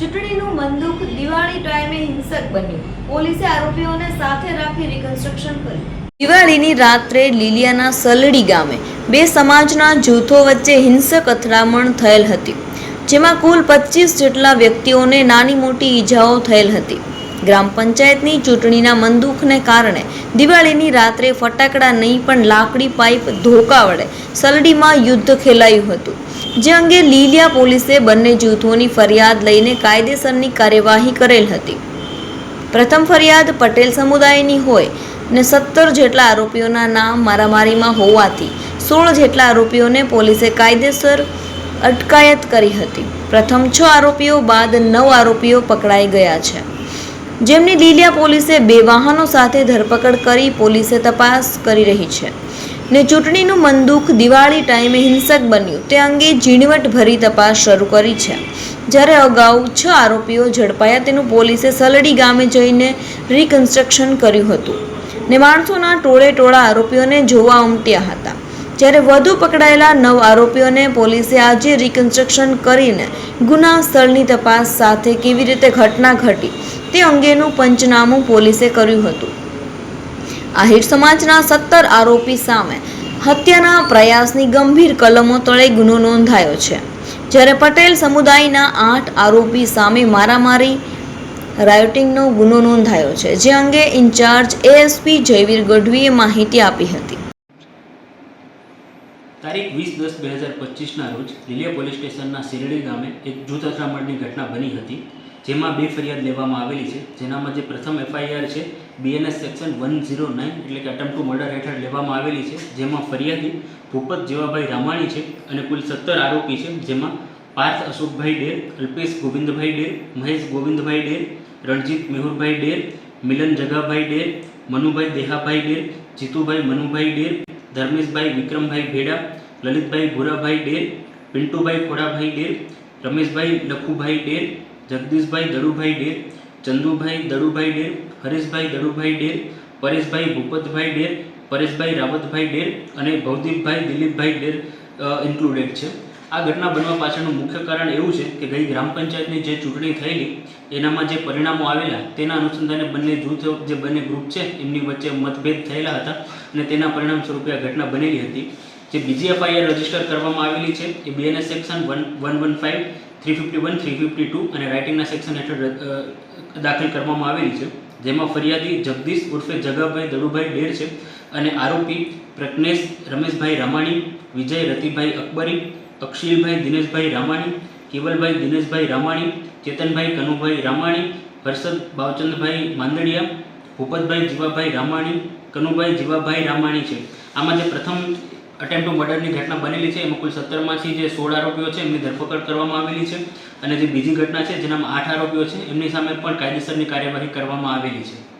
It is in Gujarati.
ચૂંટણીનું બંદૂક દિવાળી ટાઈમે હિંસક બન્યું. પોલીસે આરોપીઓને સાથે રાખી રિકન્સ્ટ્રક્શન કર્યું. દિવાળીની રાત્રે લીલિયાના સલડી ગામે બે સમાજના જૂથો વચ્ચે હિંસક અથડામણ થયેલ હતી, જેમાં કુલ પચીસ જેટલા વ્યક્તિઓને નાની મોટી ઈજાઓ થયેલ હતી. ગ્રામ પંચાયતની ચૂંટણીના મંદુખને કારણે દિવાળીની રાત્રે ફટાકડા નહીં પણ લાકડી પાઇપ ધોકા વડે સલડીમાં યુદ્ધ ખેલાયું હતું. જે અંગે લીલિયા પોલીસે બંને જૂથોની ફરિયાદ લઈને કાયદેસરની કાર્યવાહી કરેલ હતી. પ્રથમ ફરિયાદ પટેલ સમુદાયની હોય ને સત્તર જેટલા આરોપીઓના નામ મારામારીમાં હોવાથી સોળ જેટલા આરોપીઓને પોલીસે કાયદેસર અટકાયત કરી હતી. પ્રથમ છ આરોપીઓ બાદ નવ આરોપીઓ પકડાઈ ગયા છે. જેમની લીલિયા પોલીસે બે વાહનો સાથે ધરપકડ કરી પોલીસે તપાસ કરી રહી છે. ને ચૂંટણીનું મનદુખ દિવાળી ટાઈમે હિંસક બન્યું. તે અંગે ઝીણવટભરી તપાસ શરૂ કરી છે. જ્યારે અગાઉ છ આરોપીઓ ઝડપાયા તેનું પોલીસે સલડી ગામે જઈને રિકન્સ્ટ્રક્શન કર્યું હતું. ને માણસોના ટોળે ટોળા આરોપીઓને જોવા ઉમટ્યા હતા. જ્યારે વધુ પકડાયેલા નવ આરોપીઓને પોલીસે આજે રિકન્સ્ટ્રક્શન કરીને ગુના સ્થળની તપાસ સાથે કેવી રીતે ઘટના ઘટી તે અંગેનું પંચનામું પોલીસે કર્યું હતું. આહિર સમાજના સત્તર આરોપી સામે હત્યાના પ્રયાસની ગંભીર કલમો તળે ગુનો નોંધાયો છે. જ્યારે પટેલ સમુદાયના આઠ આરોપી સામે મારામારી રાયોટિંગનો ગુનો નોંધાયો છે, જે અંગે ઇન્ચાર્જ એએસપી જયવીર ગઢવીએ માહિતી આપી હતી. તારીખ વીસ દસ બે હજાર પચીસના રોજ લીલિયા પોલીસ સ્ટેશનના શિરડી ગામે એક જૂથ અથડામણની ઘટના બની હતી. જેમાં બે ફરિયાદ લેવામાં આવેલી છે. જેનામાં જે પ્રથમ એફઆઈઆર છે BNS section one zero nine એટલે કે અટેમ્પ ટુ મર્ડર હેઠળ લેવામાં આવેલી છે. જેમાં ફરિયાદી ભૂપત જેવાભાઈ રામાણી છે અને કુલ સત્તર આરોપી છે, જેમાં પાર્થ અશોકભાઈ ડેર, અલ્પેશ ગોવિંદભાઈ ડેર, મહેશ ગોવિંદભાઈ ડેર, રણજીત મેહુરભાઈ ડેર, મિલન જગાભાઈ ડેર, મનુભાઈ દેહાભાઈ ડેર, જીતુભાઈ મનુભાઈ ડેર, ધર્મેશભાઈ વિક્રમભાઈ ભેડા, લલિતભાઈ ભૂરાભાઈ ડેર, પિન્ટુભાઈ ખોડાભાઈ ડેર, રમેશભાઈ લખુભાઈ ડેર જગદીશભાઈ દડુભાઈ ડેર, ચંદુભાઈ દડુભાઈ ડેર, હરેશભાઈ દડુભાઈ ડેર, પરેશભાઈ ભૂપતભાઈ ડેર, પરેશભાઈ રાવતભાઈ ડેર અને ભવદીપભાઈ દિલીપભાઈ ડેર ઇન્ક્લુડેડ છે. આ ઘટના બનવા પાછળનું મુખ્ય કારણ એવું છે કે ગઈ ગ્રામ પંચાયતની જે ચૂંટણી થયેલી, એનામાં જે પરિણામો આવેલા, તેના અનુસંધાને બંને જૂથ, જે બંને ગ્રુપ છે, એમની વચ્ચે મતભેદ થયેલા હતા અને તેના પરિણામ સ્વરૂપે આ ઘટના બનેલી હતી. જે બીજી એફઆઈઆર રજિસ્ટર કરવામાં આવેલી છે, એ BNS section one one one five three fifty one, three fifty two અને રાઇટિંગના સેક્શન હેઠળ દાખલ કરવામાં આવેલી છે. જેમાં ફરિયાદી જગદીશ ઉર્ફે જગાભાઈ દડુભાઈ ડેર છે અને આરોપી પ્રજ્ઞેશ રમેશભાઈ રામાણી, વિજય રતિભાઈ અકબરી અક્ષિલભાઈ દિનેશભાઈ રામાણી, કેવલભાઈ દિનેશભાઈ રામાણી ચેતનભાઈ કનુભાઈ રામાણી, હર્ષદ બાવચંદભાઈ માંદડિયા, ભૂપતભાઈ જીવાભાઈ રામાણી, કનુભાઈ જીવાભાઈ રામાણી છે. આમાં જે પ્રથમ અટેમ્પ ટુ મર્ડરની ઘટના બનેલી છે. એમાં કુલ સત્તરમાંથી જે સોળ આરોપીઓ છે, એમની ધરપકડ કરવામાં આવેલી છે અને જે બીજી ઘટના છે, જેનામાં આઠ આરોપીઓ છે, એમની સામે પણ કાયદેસરની કાર્યવાહી કરવામાં આવેલી છે.